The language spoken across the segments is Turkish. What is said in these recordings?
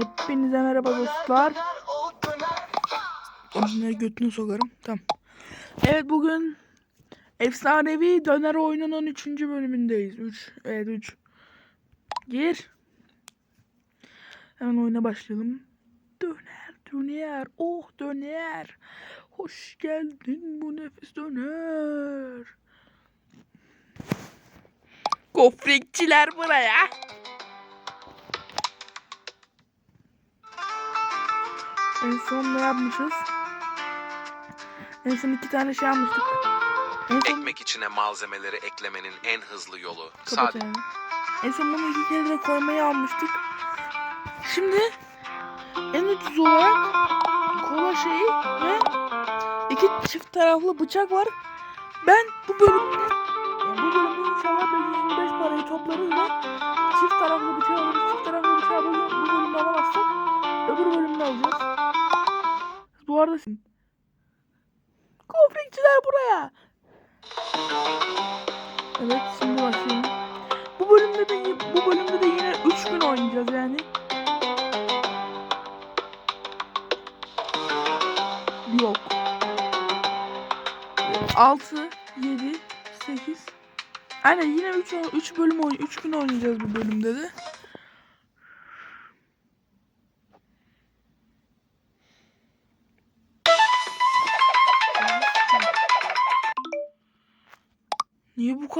Hepinize merhaba dostlar. Onları götünü sokarım. Tamam. Evet bugün efsanevi döner oyununun 3. bölümündeyiz. 3. Evet 3. Gir. Hemen oyuna başlayalım. Döner, döner. Oh döner. Hoş geldin bu nefis döner. Gofretçiler buraya. En son ne yapmışız? En son iki tane şey almıştık. En son Ekmek içine malzemeleri eklemenin en hızlı yolu. kapat yani. En son bunu iki kere de koymayı almıştık. Şimdi en ucuz olarak kola şeyi ve iki çift taraflı bıçak var. Ben bu bölümde yani bu bölümde inşallah 525 parayı toplarız ve çift taraflı bıçağı alırız. Çift taraflı bıçağı bu bölümde alamazsak öbür bölümde alacağız. Arada Konflikçiler buraya. Evet şimdi başlayalım. Bu bölümde de bu bölümde de yine 3 gün oynayacağız yani. Yok. 6 7 8 Aynen yine 3 3 bölüm 3 gün oynayacağız bu bölümde de.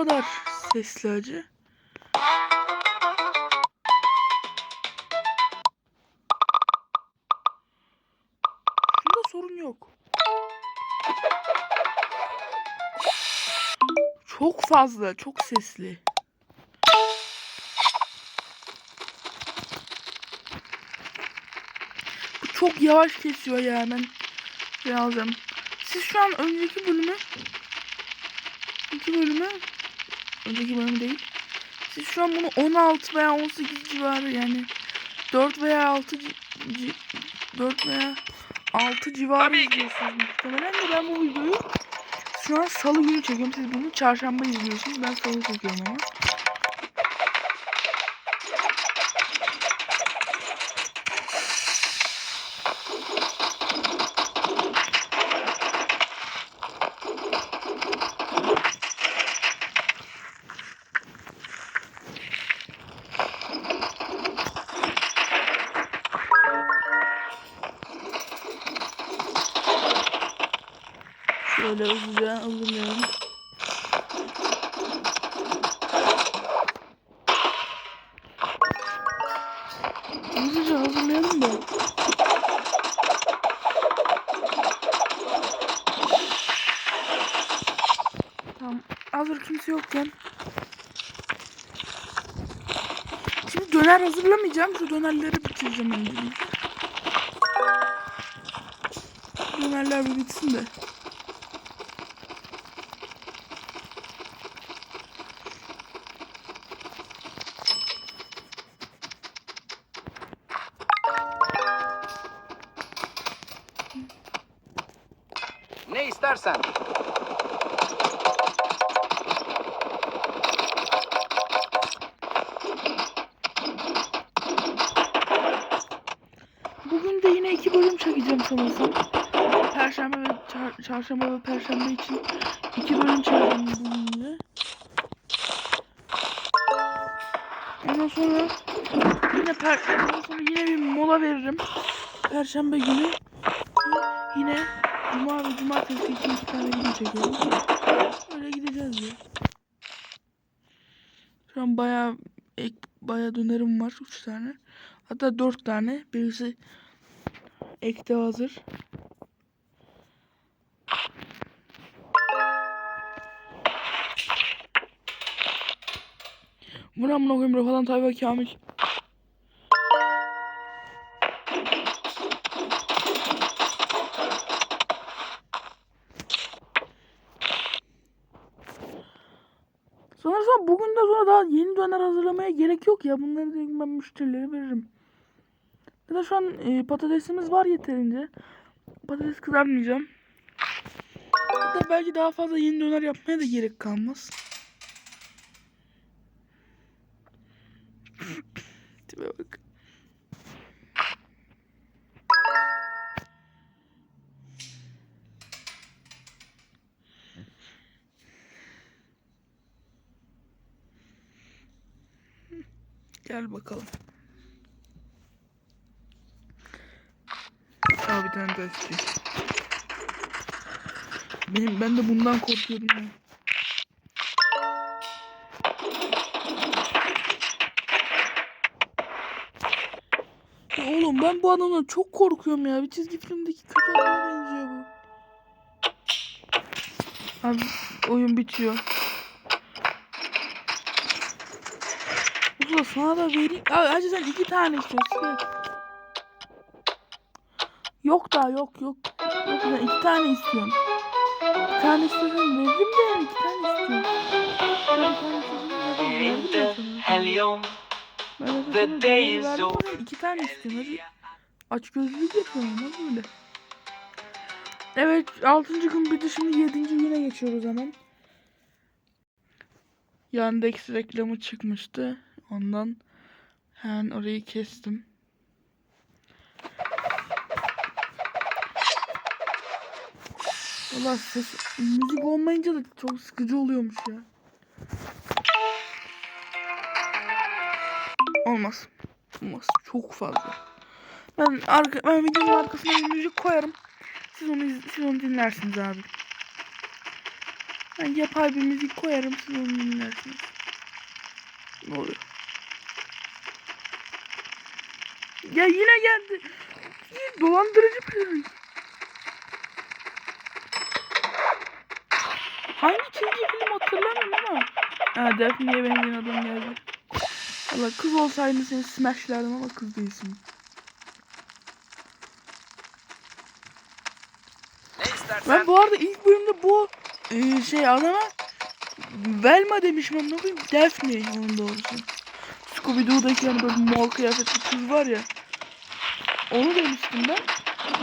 Kadar sesli acı? Şunda sorun yok. Çok fazla, çok sesli. Bu çok yavaş kesiyor ya ben şey. Siz şu an önceki bölümü İki bölümü önceki bölüm değil. Siz şu an bunu 16 veya 18 civarı yani 4 veya 6 ci- ci- 4 veya 6 civarı Tabii izliyorsunuz muhtemelen de ben bu videoyu şu an salı günü çekiyorum. Siz bunu çarşamba izliyorsunuz. Ben salı çekiyorum ama. Hazırlayalım da. Tamam. Hazır kimse yokken. Şimdi döner hazırlamayacağım. Şu dönerleri bitireceğim öncelikle. Dönerler bir bitsin de. Bugün de yine iki bölüm çekeceğim sanırsam. Perşembe ve çar- çarşamba ve perşembe için iki bölüm çekeceğim bugün yine. Ondan sonra yine per ondan sonra yine bir mola veririm. Perşembe günü cuma ve cumartesi için iki tane video çekelim. Öyle gideceğiz ya. Şu an bayağı ek, bayağı dönerim var. Üç tane. Hatta dört tane. Birisi ekte hazır. Buna amına koyayım Rafadan Tayfa Kamil. Daha yeni döner hazırlamaya gerek yok ya. Bunları da ben müşterilere veririm. Ya da şu an e, patatesimiz var yeterince. Patates kızartmayacağım. Hatta belki daha fazla yeni döner yapmaya da gerek kalmaz. Tipe bak. Gel bakalım. Aa bir tane istiyor. Benim, ben de bundan korkuyorum ya. Ya oğlum ben bu adamdan çok korkuyorum ya. Bir çizgi filmdeki adama benziyor bu. Abi oyun bitiyor. Ulan sana da vereyim. Abi hacı sen iki tane istiyorsun. Evet. Yok daha yok yok. Yok sen iki tane istiyorsun. Bir tane istiyorsan veririm de yani iki tane istiyorum. Ben bir tane verdim the Ben day verdim, is verdim over. iki tane istiyorum hadi. Aç gözlülük yapıyorum ama böyle. Evet 6. gün bitti şimdi 7. güne geçiyoruz hemen. Yandex reklamı çıkmıştı. Ondan hemen orayı kestim. Valla ses, müzik olmayınca da çok sıkıcı oluyormuş ya. Olmaz. Olmaz. Çok fazla. Ben arka, ben videonun arkasına bir müzik koyarım. Siz onu iz- siz onu dinlersiniz abi. Ben yapay bir müzik koyarım siz onu dinlersiniz. Ne oluyor? Ya yine geldi. Dolandırıcı pezevenk. Hangi çizgi film hatırlamıyorum ama. Ha Daphne'ye benzeyen adam geldi. Valla kız olsaydın seni smashlerdim ama kız değilsin. Ben bu arada ilk bölümde bu e, şey adama Velma demişim ama ne koyayım Daphne onun doğrusu. Scooby-Doo'daki hani böyle mor kıyafetli kız var ya. Onu demiştim ben.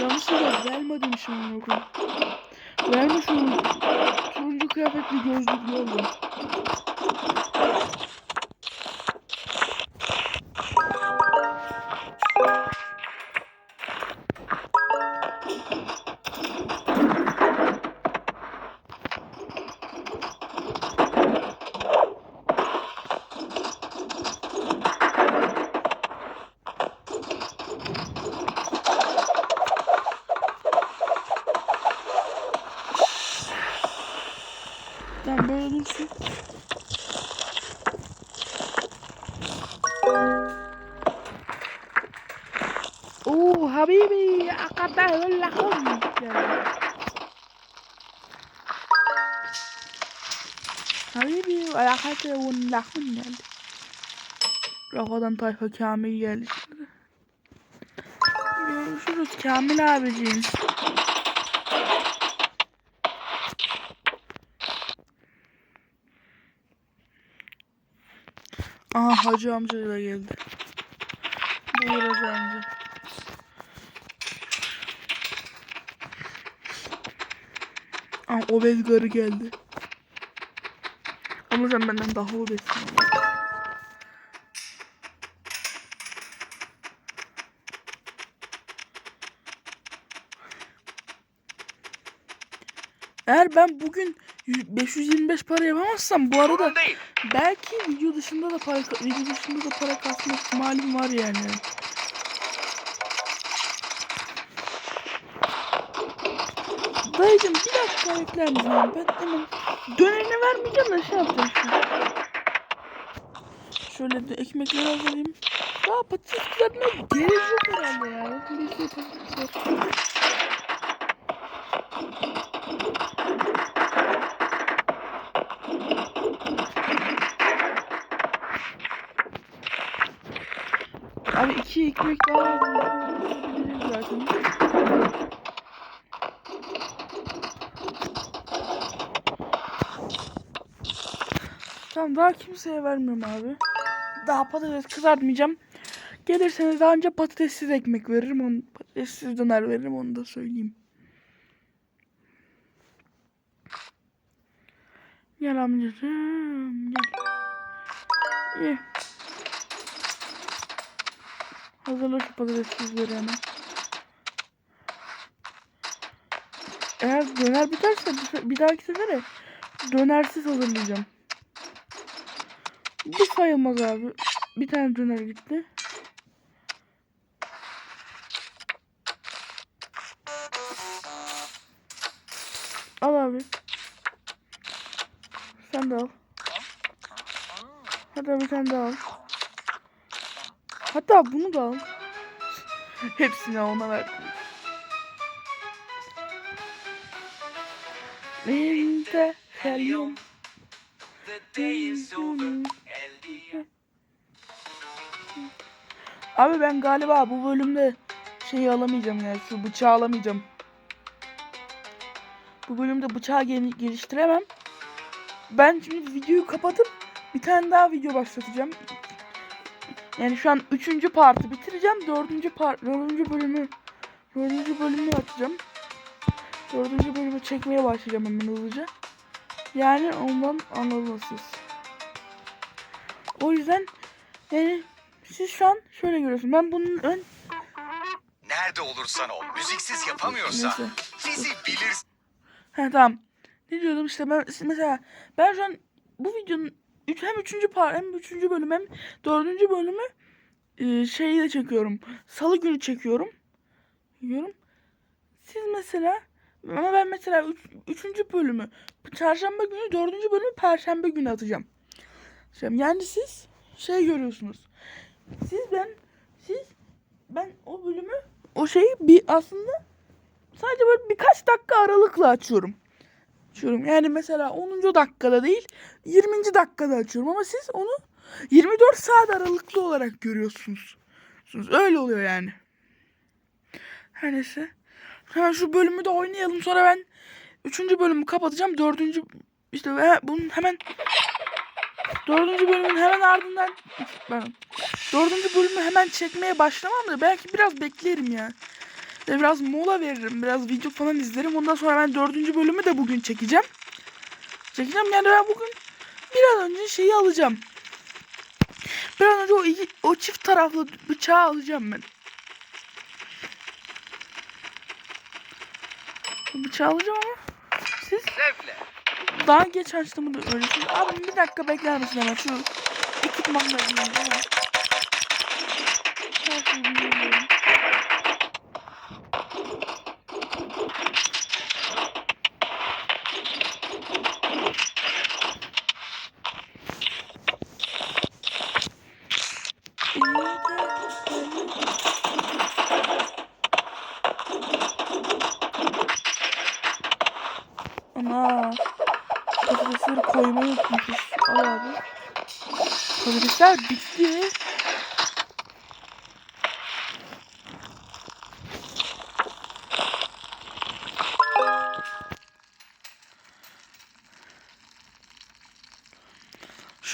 Yanlışlıkla Velma demişim onu koyayım. Velma şu turuncu kıyafetli gözlüklü oldu. Tamam böyle dursun. Oo habibi akata lahum. Habibi akata lahum geldi. Rafadan tayfa Kamil geldi şimdi. Görüşürüz Kamil abiciğim. Aa hacı amca da geldi. Buyur hacı amca. Aa obez garı geldi. Ama sen benden daha obezsin. Eğer ben bugün 525 para yapamazsam bu arada. Belki video dışında da para video dışında da para kasma ihtimalim var yani. Dayıcım bir dakika bekler misin? Ben hemen dönerini vermeyeceğim de şey yapacağım şimdi. Şöyle de ekmekleri hazırlayayım. Daha patates kızartmaya gerek yok herhalde ya. Bir şey patates. İki daha. Tamam daha kimseye vermiyorum abi. Daha patates kızartmayacağım. Gelirseniz daha önce patatessiz ekmek veririm. Onu, patatessiz döner veririm onu da söyleyeyim. Gel amcacığım gel. İyi. Hazırla şu patatessizleri hemen. Eğer döner biterse bir, se- bir dahaki sefere dönersiz hazırlayacağım. Bu sayılmaz abi. Bir tane döner gitti. Al abi. Sen de al. Hadi bir tane daha al. Hatta bunu da al. Hepsini ona verdim. Vente helyum. Abi ben galiba bu bölümde şeyi alamayacağım yani şu bıçağı alamayacağım. Bu bölümde bıçağı gel- geliştiremem. Ben şimdi videoyu kapatıp bir tane daha video başlatacağım. Yani şu an üçüncü partı bitireceğim. Dördüncü part, dördüncü bölümü, dördüncü bölümü açacağım. Dördüncü bölümü çekmeye başlayacağım hemen hızlıca. Yani ondan siz. O yüzden yani siz şu an şöyle görüyorsunuz. Ben bunun ön Nerede olursan ol, müziksiz yapamıyorsan Neyse. bizi bilirsin. He tamam. Ne diyordum işte ben mesela ben şu an bu videonun üç, hem üçüncü par hem üçüncü bölüm hem dördüncü bölümü e, şeyde çekiyorum. Salı günü çekiyorum. Çekiyorum. Siz mesela ama ben mesela üç, üçüncü bölümü çarşamba günü dördüncü bölümü perşembe günü atacağım. Yani siz şey görüyorsunuz. Siz ben siz ben o bölümü o şeyi bir aslında sadece böyle birkaç dakika aralıkla açıyorum. Açıyorum. Yani mesela 10. dakikada değil 20. dakikada açıyorum ama siz onu 24 saat aralıklı olarak görüyorsunuz. Öyle oluyor yani. Her neyse. Hemen şu bölümü de oynayalım sonra ben 3. bölümü kapatacağım. 4. işte ve bunun hemen 4. bölümün hemen ardından ben 4. bölümü hemen çekmeye başlamam da belki biraz beklerim ya. Biraz mola veririm. Biraz video falan izlerim. Ondan sonra ben dördüncü bölümü de bugün çekeceğim. Çekeceğim yani ben bugün bir an önce şeyi alacağım. Bir an önce o, iki- o çift taraflı bıçağı alacağım ben. Bıçağı alacağım ama siz daha geç açtığımı da söyleyeyim. Abi bir dakika bekler misin hemen şu ekipmanlarını hemen. Her şeyi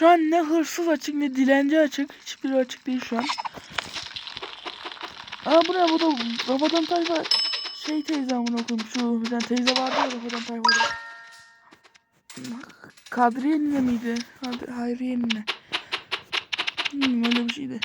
Şu an ne hırsız açık ne dilenci açık. Hiçbiri açık değil şu an. Aa bu ne bu da Rafadan Tayfa şey teyze amına koyayım. Şu bir tane teyze vardı ya Rafadan Tayfa'da. Kadriye miydi? Hayriye nine. Bilmiyorum öyle bir şeydi.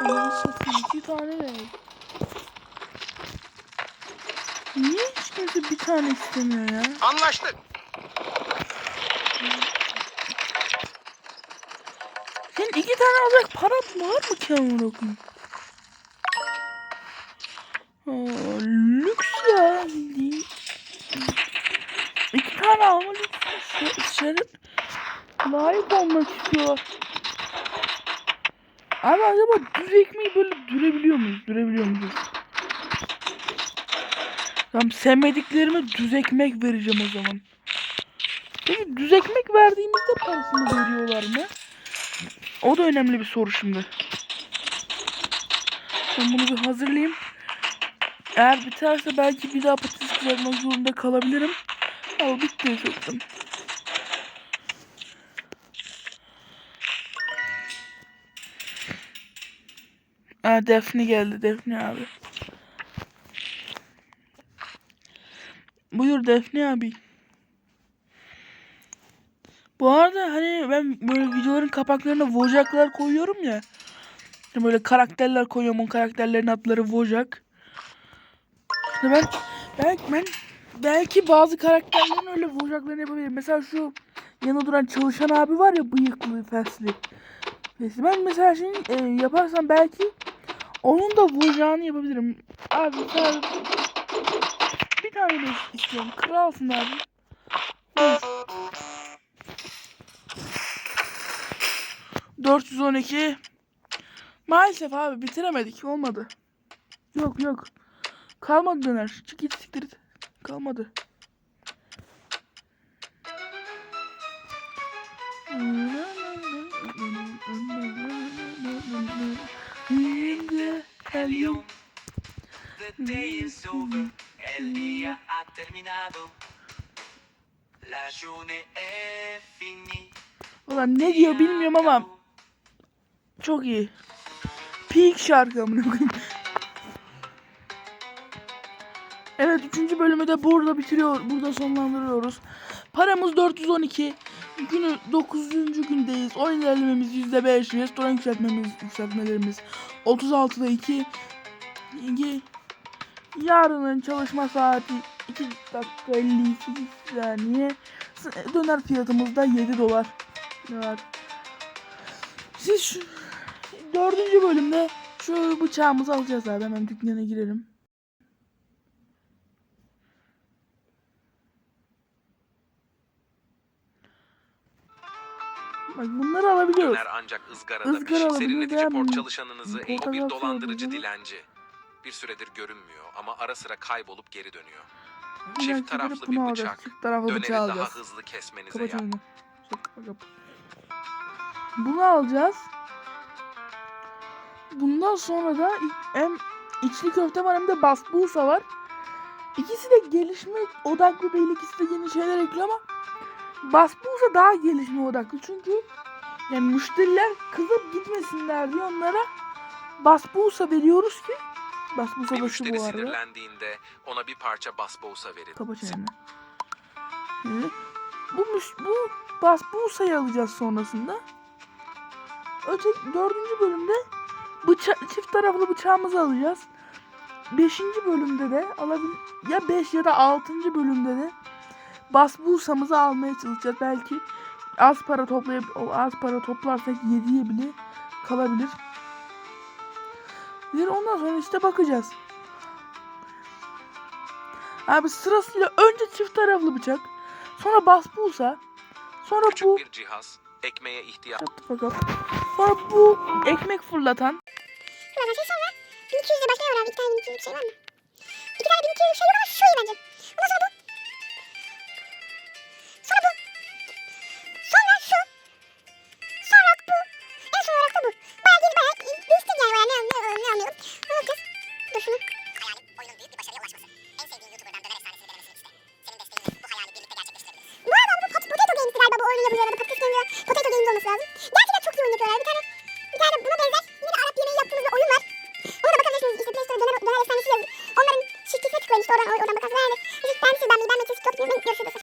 Ananı satayım iki tane ne? Niye hiç kimse bir tane istemiyor ya? Anlaştık. Tane alacak paran var mı ki amına koyayım? Lüks ya. İki tane alma lüks. Şeref layık olmak istiyorlar. Abi acaba düz ekmeği böyle dürebiliyor muyuz? Dürebiliyor muyuz? Tamam sevmediklerime düz ekmek vereceğim o zaman. Peki düz ekmek verdiğimizde parasını veriyorlar mı? O da önemli bir soru şimdi. Ben bunu bir hazırlayayım. Eğer biterse belki bir daha patates kızartmak zorunda kalabilirim. Al bitti çoktan. Aa Defne geldi Defne abi. Buyur Defne abi. Bu arada hani ben böyle videoların kapaklarına Vojak'lar koyuyorum ya. Hani böyle karakterler koyuyorum. O karakterlerin adları Vojak. İşte ben belki ben belki bazı karakterlerin öyle Vojak'larını yapabilirim. Mesela şu yanında duran çalışan abi var ya bıyıklı fesli. Fesli. Ben mesela şimdi e, yaparsam belki onun da Vojak'ını yapabilirim. Abi sen bir tane de istiyorum. Kralsın abi. Buyur. 412 Maalesef abi bitiremedik. Olmadı. Yok yok. Kalmadı döner. Çık git siktir. Kalmadı. Finie. Ulan ne diyor bilmiyorum ama çok iyi. Peak şarkı amına koyayım. Evet 3. bölümü de burada bitiriyor. Burada sonlandırıyoruz. Paramız 412. Günü 9. gündeyiz. Oyun ilerlememiz %5. Restoran yükseltmemiz, yükseltmelerimiz 36'da 2. 2. Yarının çalışma saati 2 dakika 52 saniye. Döner fiyatımız da 7 dolar. Var. Siz şu dördüncü bölümde şu bıçağımızı alacağız abi. Hemen dükkana girelim. Bak bunları alabiliyoruz. Döner ancak ızgarada Izgara alabilir serinletici port çalışanınızı portakal bir dolandırıcı dilenci. Bir süredir görünmüyor ama ara sıra kaybolup geri dönüyor. Çift dakika, taraflı bir bunu alacağız. bıçak. Çift taraflı Döneri bıçağı daha alacağız. hızlı kesmenize Kapat kapa. Bunu alacağız. Bundan sonra da hem içli köfte var hem de basbousa var. İkisi de gelişme odaklı değil. İkisi de yeni şeyler ekliyor ama basbousa daha gelişme odaklı. Çünkü yani müşteriler kızıp gitmesinler diye onlara basbousa veriyoruz ki basbousa Bir başı bu arada. sinirlendiğinde ona bir parça basbousa verin. Kapa çeneni. Ee, bu bu bas bu sayı alacağız sonrasında. Öte dördüncü bölümde bıça çift taraflı bıçağımızı alacağız. Beşinci bölümde de alabil ya beş ya da altıncı bölümde de basbusamızı almaya çalışacağız. Belki az para toplayıp az para toplarsak 7'ye bile kalabilir. Bir ondan sonra işte bakacağız. Abi sırasıyla önce çift taraflı bıçak, sonra basbulsa, sonra Küçük bu bir cihaz, ekmeğe ihtiyaç. Sonra bu ekmek fırlatan. Fırlatan şey sonra 1200 ile abi? İki tane 1200'lük şey var mı? İki tane 1200'lük şey yok şu iyi bence. Ondan. Sonra